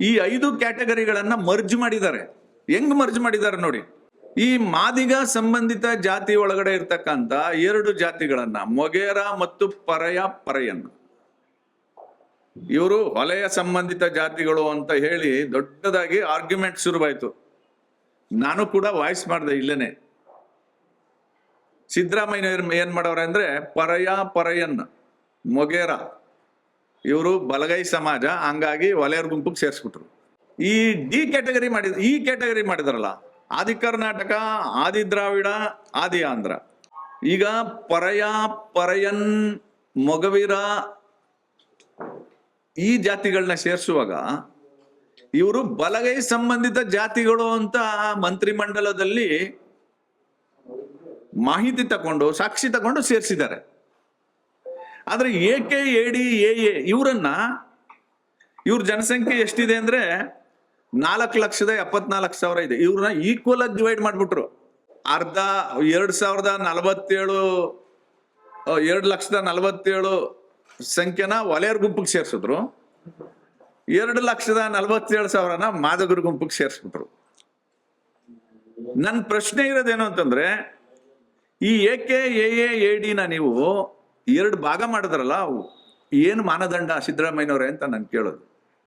ಈ ಐದು ಕ್ಯಾಟಗರಿಗಳನ್ನ ಮರ್ಜ್ ಮಾಡಿದ್ದಾರೆ. ಹೆಂಗ್ ಮರ್ಜ್ ಮಾಡಿದ್ದಾರೆ ನೋಡಿ. ಈ ಮಾದಿಗ ಸಂಬಂಧಿತ ಜಾತಿ ಒಳಗಡೆ ಇರ್ತಕ್ಕಂತ ಎರಡು ಜಾತಿಗಳನ್ನ ಮೊಗೇರ ಮತ್ತು ಪರಯ ಪರಯನ್ನ ಇವರು ವಲಯ ಸಂಬಂಧಿತ ಜಾತಿಗಳು ಅಂತ ಹೇಳಿ ದೊಡ್ಡದಾಗಿ ಆರ್ಗ್ಯುಮೆಂಟ್ ಶುರುವಾಯ್ತು. ನಾನು ಕೂಡ ವಾಯ್ಸ್ ಮಾಡಿದೆ ಇಲ್ಲೇನೆ. ಸಿದ್ದರಾಮಯ್ಯ ಏನ್ ಮಾಡವ್ರೆ ಅಂದ್ರೆ ಪರಯ ಪರಯನ್ ಮೊಗೇರ ಇವರು ಬಲಗೈ ಸಮಾಜ, ಹಂಗಾಗಿ ವಲಯರ್ ಗುಂಪಿಗೆ ಸೇರಿಸ್ಬಿಟ್ರು. ಈ ಡಿ ಕ್ಯಾಟಗರಿ ಮಾಡಿದ, ಈ ಕ್ಯಾಟಗರಿ ಮಾಡಿದಾರಲ್ಲ, ಆದಿ ಕರ್ನಾಟಕ, ಆದಿ ದ್ರಾವಿಡ, ಆದಿ ಆಂಧ್ರ. ಈಗ ಪರಯ ಪರಯನ್, ಮೊಗವೀರ ಈ ಜಾತಿಗಳನ್ನ ಸೇರಿಸುವಾಗ ಇವರು ಬಲಗೈ ಸಂಬಂಧಿತ ಜಾತಿಗಳು ಅಂತ ಮಂತ್ರಿಮಂಡಲದಲ್ಲಿ ಮಾಹಿತಿ ತಗೊಂಡು, ಸಾಕ್ಷಿ ತಗೊಂಡು ಸೇರಿಸಿದ್ದಾರೆ. ಆದ್ರೆ A K A D A A ಇವರನ್ನ ಇವ್ರ ಜನಸಂಖ್ಯೆ ಎಷ್ಟಿದೆ ಅಂದ್ರೆ ನಾಲ್ಕು ಲಕ್ಷದ ಎಪ್ಪತ್ನಾಲ್ಕು ಸಾವಿರ ಇದೆ. ಇವ್ರನ್ನ ಈಕ್ವಲ್ ಆಗಿ ಡಿವೈಡ್ ಮಾಡ್ಬಿಟ್ರು. ಅರ್ಧ, ಎರಡ್ ಸಾವಿರದ ನಲವತ್ತೇಳು ಎರಡು ಲಕ್ಷದ ನಲವತ್ತೇಳು ಸಂಖ್ಯೆನ ವಲಯರ್ ಗುಂಪಿಗೆ ಸೇರಿಸಿದ್ರು. ಎರಡು ಲಕ್ಷದ ನಲವತ್ತೇಳು ಸಾವಿರನ ಮಾದಗರ ಗುಂಪಿಗೆ ಸೇರಿಸ್ಬಿಟ್ರು. ನನ್ನ ಪ್ರಶ್ನೆ ಇರೋದೇನು ಅಂತಂದ್ರೆ ಈ ಎ ಕೆ ಎ ಎ ಡಿನ ನೀವು ಎರಡು ಭಾಗ ಮಾಡಿದ್ರಲ್ಲ ಅವು. ಏನು ಮಾನದಂಡ ಸಿದ್ದರಾಮಯ್ಯನವ್ರೆ ಅಂತ ನಾನು ಕೇಳೋದು.